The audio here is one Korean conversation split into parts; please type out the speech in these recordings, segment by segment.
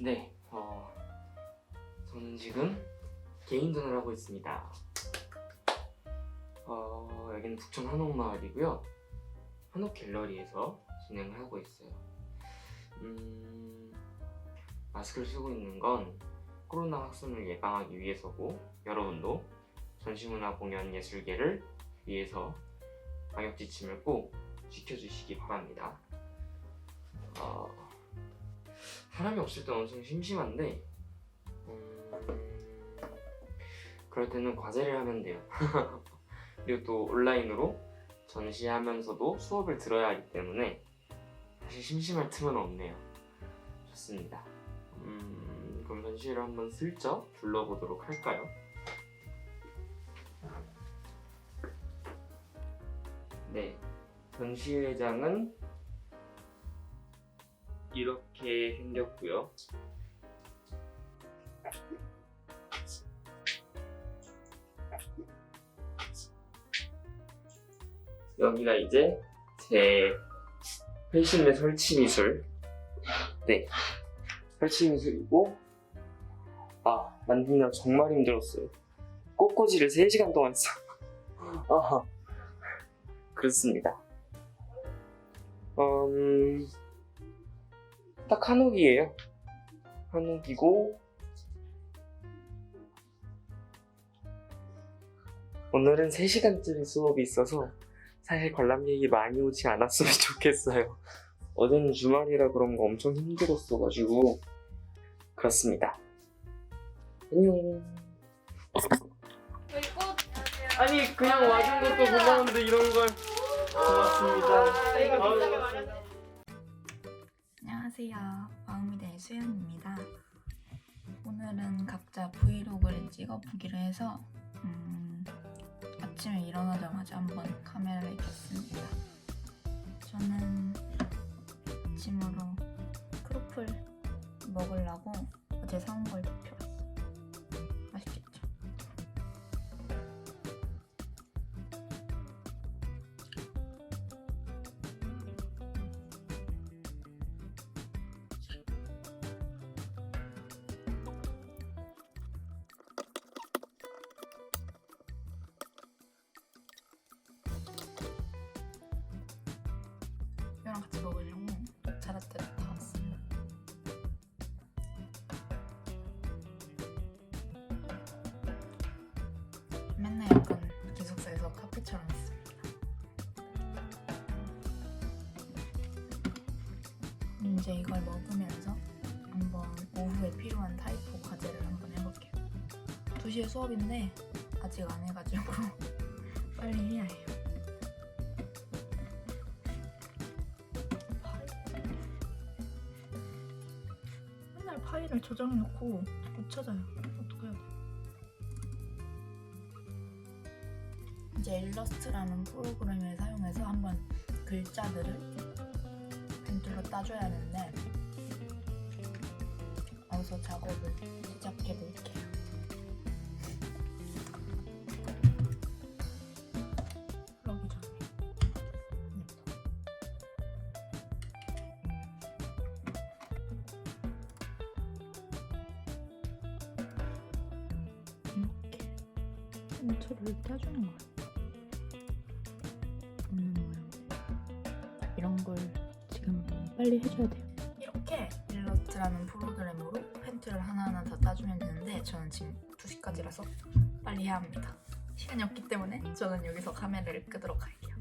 네, 어, 저는 지금 개인전을 하고 있습니다. 어, 여기는 북촌 한옥마을이고요. 한옥 갤러리에서 진행을 하고 있어요. 음, 마스크를 쓰고 있는 건 코로나 확산을 예방하기 위해서고 여러분도 전시문화 공연 예술계를 위해서 방역 지침을 꼭 지켜주시기 바랍니다. 어, 사람이 없을 때 엄청 심심한데 음, 그럴 때는 과제를 하면 돼요. 그리고 또 온라인으로 전시하면서도 수업을 들어야 하기 때문에 사실 심심할 틈은 없네요. 좋습니다. 음, 그럼 전시를 한번 슬쩍 둘러보도록 할까요? 네, 전시회장은 이렇게 생겼고요. 여기가 이제 제 회신의 설치 미술. 네, 설치 미술이고 아 만들면 정말 힘들었어요. 꽃꽂이를 3시간 동안 했어. 아, 그렇습니다. 음, 딱 한옥이에요. 한옥이고 오늘은 3시간짜리 수업이 있어서 사실 관람 얘기 많이 오지 않았으면 좋겠어요. 어제는 주말이라 그런 거 엄청 힘들었어가지고 그렇습니다. 안녕. 아니 그냥 와준 것도 고마운데 이런 걸 고맙습니다. 저희가 아유. 비싸게 마련해. 안녕하세요. 마음이대 수연입니다. 오늘은 각자 브이로그를 찍어보기로 해서 음, 아침에 일어나자마자 한번 카메라를 켰습니다. 저는 아침으로 크로플 먹으려고 어제 사온 걸 데펴 이랑 같이 먹으려고 자라떼를 다 왔어요. 맨날 약간 기숙사에서 카페처럼 있습니다. 이제 이걸 먹으면서 한번 오후에 필요한 타이포 과제를 한번 해볼게요. 2시에 수업인데 아직 안 해가지고 빨리 해야 해요. 파일을 저장해놓고 못 찾아요. 어떡해야 돼? 이제 일러스트라는 프로그램을 사용해서 한번 글자들을 펜툴로 따줘야 하는데 어서 작업을 시작해볼게요. 펜툴을 따주는 거예요. 없는 모양. 이런 걸 지금 빨리 해줘야 돼요. 이렇게 일러스트라는 프로그램으로 펜트를 하나하나 다 따주면 되는데 저는 지금 2시까지라서 빨리 해야 합니다. 시간이 없기 때문에 저는 여기서 카메라를 끄도록 할게요.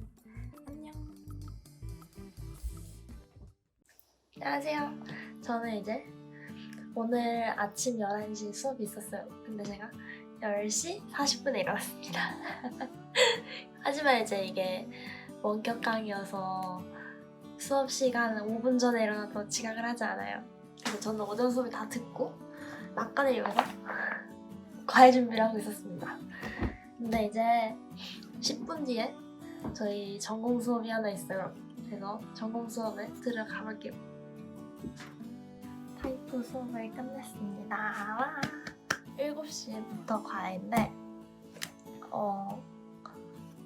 안녕. 안녕하세요. 저는 이제 오늘 아침 11시 수업이 있었어요. 근데 제가 10시 40분에 일어났습니다. 하지만 이제 이게 원격 강의여서 수업 시간 5분 전에 일어나도 지각을 하지 않아요. 그래서 저는 오전 수업을 다 듣고 막간을 이용해서 과외 준비를 하고 있었습니다. 근데 이제 10분 뒤에 저희 전공 수업이 하나 있어요. 그래서 전공 수업을 들어가 볼게요. 타이프 수업을 끝냈습니다. 와! 7시부터 과외인데 어,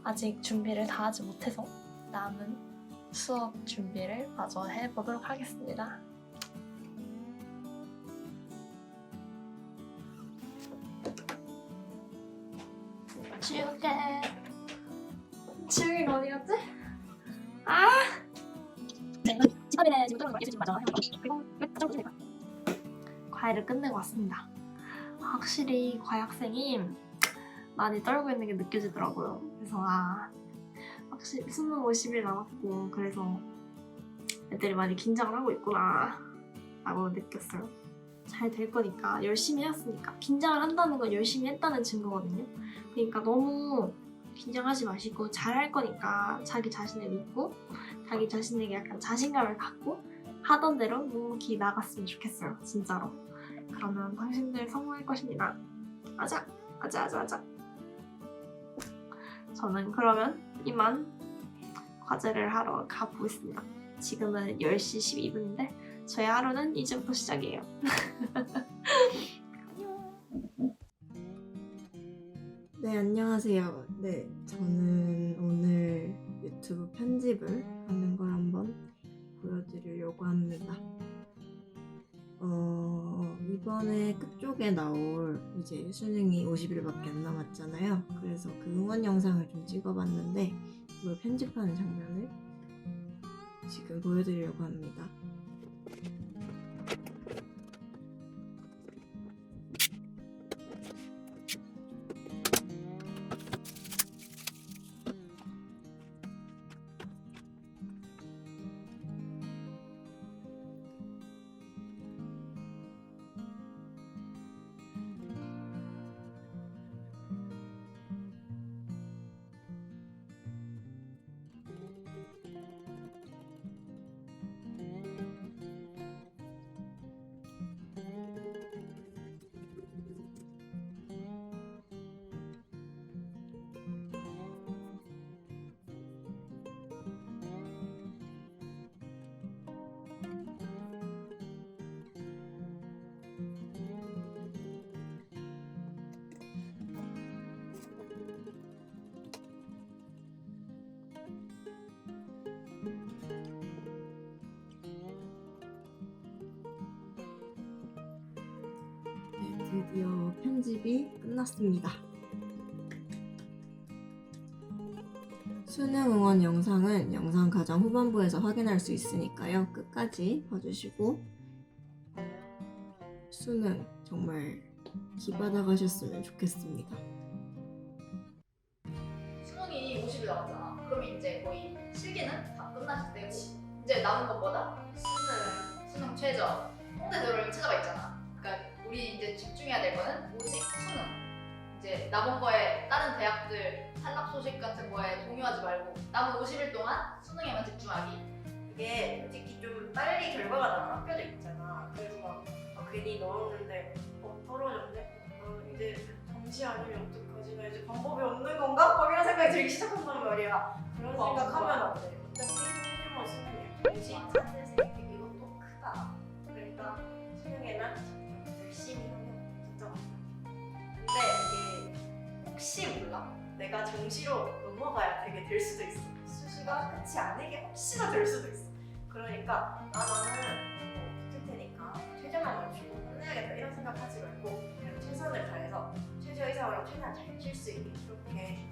아직 준비를 다 하지 못해서 남은 수업 준비를 마저 해보도록 하겠습니다. 지우개 지우개가 어디 갔지? 아! 지금 지금 지금 마저 해보고 그리고 과외를 끝내고 왔습니다. 확실히 과학생이 많이 떨고 있는 게 느껴지더라고요. 그래서 아 확실히 수능 50일 남았고 그래서 애들이 많이 긴장을 하고 있구나 라고 느꼈어요. 잘 될 거니까 열심히 했으니까 긴장을 한다는 건 열심히 했다는 증거거든요. 그러니까 너무 긴장하지 마시고 잘 할 거니까 자기 자신을 믿고 자기 자신에게 약간 자신감을 갖고 하던 대로 묵묵히 나갔으면 좋겠어요. 진짜로. 그러면 당신들 성공할 것입니다. 아자, 아자, 아자, 아자. 저는 그러면 이만 과제를 하러 가보겠습니다. 지금은 10시 12분인데 저의 하루는 이제부터 시작이에요. 네, 안녕하세요. 네, 저는 오늘 유튜브 편집을 하는 걸 한번 보여드리려고 합니다. 어, 이번에 끝쪽에 나올 이제 수능이 50일밖에 안 남았잖아요. 그래서 그 응원 영상을 좀 찍어봤는데 그걸 편집하는 장면을 지금 보여드리려고 합니다. 드디어 편집이 끝났습니다. 수능 응원 영상은 영상 가장 후반부에서 확인할 수 있으니까요. 끝까지 봐주시고 수능 정말 기받아 가셨으면 좋겠습니다. 수능이 50일 남았잖아. 그러면 이제 거의 실기는 다 끝났을 때고 이제 남은 것보다 수능, 수능 최저, 홍대대로 최저가 있잖아. 우리 이제 집중해야 될 거는 오직 수능. 이제 남은 거에 다른 대학들 탈락 소식 같은 거에 동요하지 말고 남은 50일 동안 수능에만 집중하기. 이게 솔직히 좀 빨리 결과가 나면 학교도 있잖아. 그래서 막 아, 괜히 넣었는데 어 떨어졌네. 어, 이제 정시 아니면 어떡하지? 나 이제 방법이 없는 건가? 막 이런 생각이 들기 시작한단 말이야. 그런 어, 생각하면 안 돼. 어차피 수능만 수능이야. 혹시 몰라. 내가 정시로 넘어가야 되게 될 수도 있어. 수시가 끝이 아니게 혹시나 될 수도 있어. 그러니까 아 나는 뭐 붙을 테니까 최저만 맞추고 끝내야겠다 이런 생각하지 말고 그냥 최선을 다해서 최저 이상으로 최대한 잘 칠 수 있게 그렇게